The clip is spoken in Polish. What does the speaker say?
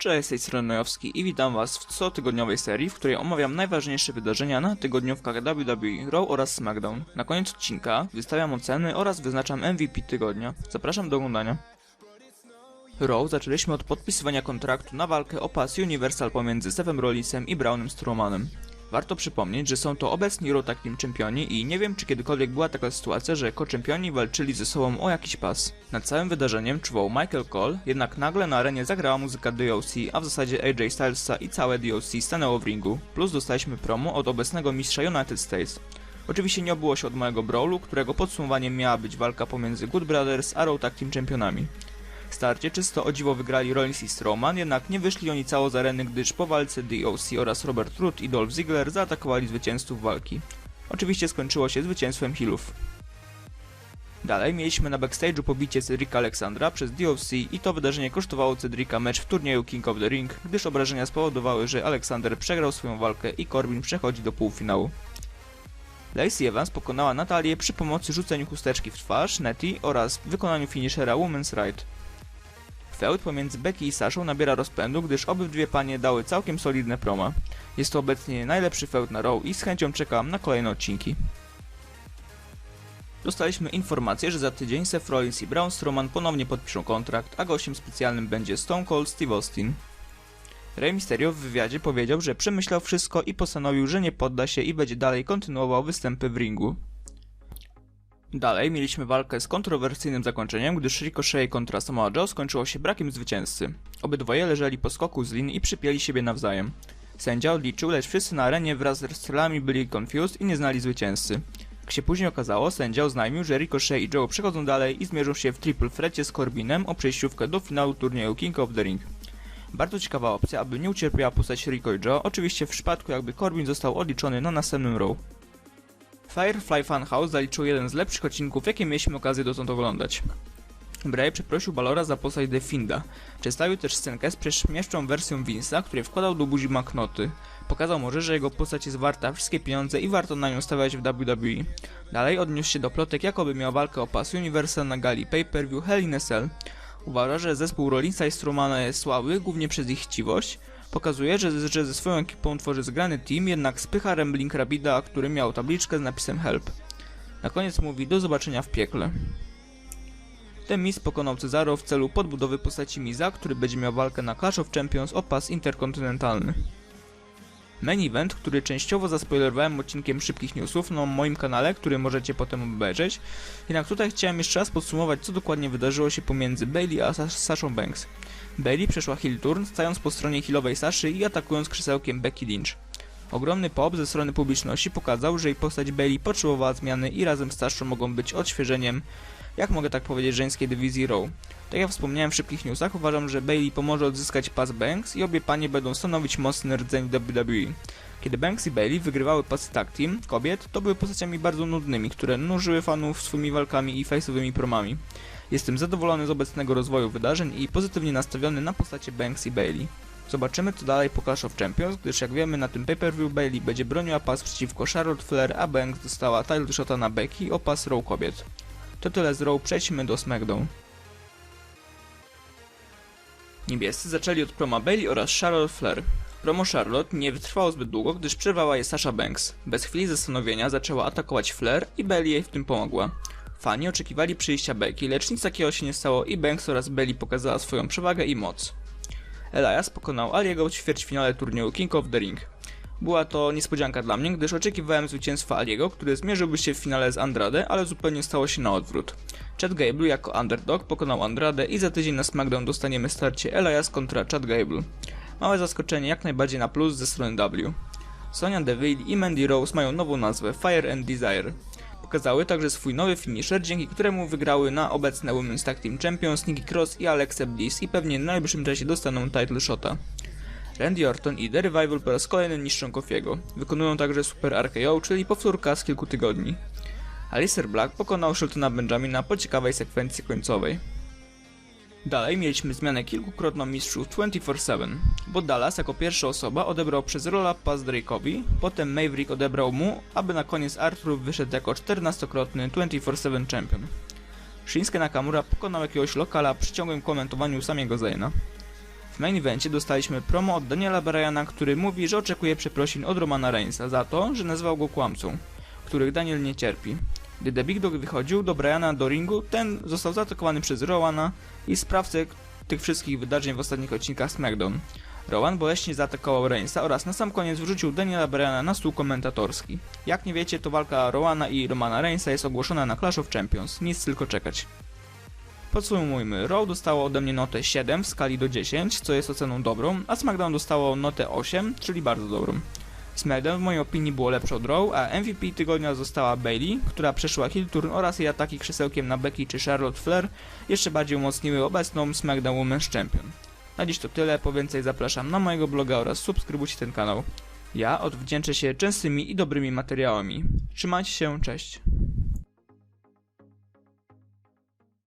Cześć, z tej strony Nojowski i witam was w cotygodniowej serii, w której omawiam najważniejsze wydarzenia na tygodniówkach WWE, Raw oraz SmackDown. Na koniec odcinka wystawiam oceny oraz wyznaczam MVP tygodnia. Zapraszam do oglądania. Raw zaczęliśmy od podpisywania kontraktu na walkę o pas Universal pomiędzy Sefem Rollinsem i Brownem Strowmanem. Warto przypomnieć, że są to obecni Raw Tag Team czempioni i nie wiem czy kiedykolwiek była taka sytuacja, że ko-czempioni walczyli ze sobą o jakiś pas. Nad całym wydarzeniem czuwał Michael Cole, jednak nagle na arenie zagrała muzyka DOC, a w zasadzie AJ Stylesa i całe DOC stanęło w ringu, plus dostaliśmy promo od obecnego mistrza United States. Oczywiście nie obyło się od małego brawlu, którego podsumowaniem miała być walka pomiędzy Good Brothers a Raw Tag Team czempionami. Starcie czysto o dziwo wygrali Rollins i Strowman, jednak nie wyszli oni cało z areny, gdyż po walce DOC oraz Robert Root i Dolph Ziggler zaatakowali zwycięzców walki. Oczywiście skończyło się zwycięstwem Hillów. Dalej mieliśmy na backstage'u pobicie Cedrika Alexandra przez DOC i to wydarzenie kosztowało Cedrika mecz w turnieju King of the Ring, gdyż obrażenia spowodowały, że Alexander przegrał swoją walkę i Corbin przechodzi do półfinału. Lacey Evans pokonała Natalię przy pomocy rzuceniu chusteczki w twarz, Nettie oraz wykonaniu finishera Women's Right. Feud pomiędzy Becky i Saszą nabiera rozpędu, gdyż obydwie panie dały całkiem solidne proma. Jest to obecnie najlepszy feud na Raw i z chęcią czekam na kolejne odcinki. Dostaliśmy informację, że za tydzień Seth Rollins i Braun Strowman ponownie podpiszą kontrakt, a gościem specjalnym będzie Stone Cold Steve Austin. Rey Mysterio w wywiadzie powiedział, że przemyślał wszystko i postanowił, że nie podda się i będzie dalej kontynuował występy w ringu. Dalej mieliśmy walkę z kontrowersyjnym zakończeniem, gdyż Ricochet kontra Samoa Joe skończyło się brakiem zwycięzcy. Obydwoje leżeli po skoku z lin i przypięli siebie nawzajem. Sędzia odliczył, lecz wszyscy na arenie wraz z wrestlami byli confused i nie znali zwycięzcy. Jak się później okazało, sędzia oznajmił, że Ricochet i Joe przechodzą dalej i zmierzą się w triple threacie z Corbinem o przejściówkę do finału turnieju King of the Ring. Bardzo ciekawa opcja, aby nie ucierpiała postać Rico i Joe, oczywiście w przypadku jakby Corbin został odliczony na następnym row. Firefly Funhouse zaliczył jeden z lepszych odcinków, jakie mieliśmy okazję dotąd oglądać. Bray przeprosił Balora za postać The Finda. Przedstawił też scenkę z prześmieszczą wersją Vince'a, który wkładał do buzi maknoty. Pokazał może, że jego postać jest warta wszystkie pieniądze i warto na nią stawiać w WWE. Dalej odniósł się do plotek, jakoby miał walkę o pas Universal na gali pay-per-view Hell in a Cell. Uważa, że zespół Rollinsa i Strumana jest słaby, głównie przez ich chciwość. Pokazuje, że, że ze swoją ekipą tworzy zgrany team, jednak spycha Rambling Rabida, który miał tabliczkę z napisem Help. Na koniec mówi do zobaczenia w piekle. Ten Miz pokonał Cezaro w celu podbudowy postaci Miza, który będzie miał walkę na Clash of Champions o pas interkontynentalny. Main event, który częściowo zaspoilerowałem odcinkiem szybkich newsów na moim kanale, który możecie potem obejrzeć. Jednak tutaj chciałem jeszcze raz podsumować, co dokładnie wydarzyło się pomiędzy Bailey a Sashą Banks. Bailey przeszła heel turn, stając po stronie healowej Saszy i atakując krzesełkiem Becky Lynch. Ogromny pop ze strony publiczności pokazał, że jej postać Bailey potrzebowała zmiany i razem z Saszą mogą być odświeżeniem, jak mogę tak powiedzieć, żeńskiej dywizji Raw. Tak jak wspomniałem w szybkich newsach, uważam, że Bailey pomoże odzyskać pas Banks i obie panie będą stanowić mocny rdzeń WWE. Kiedy Banks i Bailey wygrywały pas tag team kobiet, to były postaciami bardzo nudnymi, które nużyły fanów swoimi walkami i face'owymi promami. Jestem zadowolony z obecnego rozwoju wydarzeń i pozytywnie nastawiony na postacie Banks i Bailey. Zobaczymy co dalej po Clash of Champions, gdyż jak wiemy na tym pay-per-view Bailey będzie broniła pas przeciwko Charlotte Flair, a Banks dostała title shota na Becky o pas Raw kobiet. To tyle z Raw, przejdźmy do SmackDown. Niebiescy zaczęli od proma Bailey oraz Charlotte Flair. Promo Charlotte nie wytrwało zbyt długo, gdyż przerwała je Sasha Banks. Bez chwili zastanowienia zaczęła atakować Flair i Bailey jej w tym pomogła. Fani oczekiwali przyjścia Becky, lecz nic takiego się nie stało i Banks oraz Bailey pokazała swoją przewagę i moc. Elias pokonał Aliego w ćwierćfinale turnieju King of the Ring. Była to niespodzianka dla mnie, gdyż oczekiwałem zwycięstwa Aliego, który zmierzyłby się w finale z Andrade, ale zupełnie stało się na odwrót. Chad Gable jako underdog pokonał Andrade i za tydzień na SmackDown dostaniemy starcie Elias kontra Chad Gable. Małe zaskoczenie jak najbardziej na plus ze strony W. Sonia Deville i Mandy Rose mają nową nazwę Fire and Desire. Pokazały także swój nowy finisher, dzięki któremu wygrały na obecne Women's Tag Team Champions Nikki Cross i Alexa Bliss i pewnie w najbliższym czasie dostaną title shota. Randy Orton i The Revival po raz kolejny niszczą Kofiego. Wykonują także Super RKO, czyli powtórka z kilku tygodni. Alistair Black pokonał Sheltona Benjamina po ciekawej sekwencji końcowej. Dalej mieliśmy zmianę kilkukrotną mistrzów 24-7, bo Dallas jako pierwsza osoba odebrał przez rola pas Drake'owi, potem Maverick odebrał mu, aby na koniec Arthur wyszedł jako 14-krotny 24-7 champion. Shinsuke Nakamura pokonał jakiegoś lokala przy ciągłym komentowaniu samego Zayna. W main evencie dostaliśmy promo od Daniela Bryana, który mówi, że oczekuje przeprosin od Romana Reignsa za to, że nazywał go kłamcą, których Daniel nie cierpi. Gdy The Big Dog wychodził do Bryana do ringu, ten został zaatakowany przez Rowana i sprawcę tych wszystkich wydarzeń w ostatnich odcinkach SmackDown. Rowan boleśnie zaatakował Reignsa oraz na sam koniec wrzucił Daniela Bryana na stół komentatorski. Jak nie wiecie, to walka Rowana i Romana Reignsa jest ogłoszona na Clash of Champions, nic tylko czekać. Podsumujmy, Raw dostało ode mnie notę 7 w skali do 10, co jest oceną dobrą, a SmackDown dostało notę 8, czyli bardzo dobrą. SmackDown w mojej opinii było lepsze od Raw, a MVP tygodnia została Bailey, która przeszła heel turn oraz jej ataki krzesełkiem na Becky czy Charlotte Flair jeszcze bardziej umocniły obecną SmackDown Women's Champion. Na dziś to tyle, po więcej zapraszam na mojego bloga oraz subskrybujcie ten kanał. Ja odwdzięczę się częstymi i dobrymi materiałami. Trzymajcie się, cześć.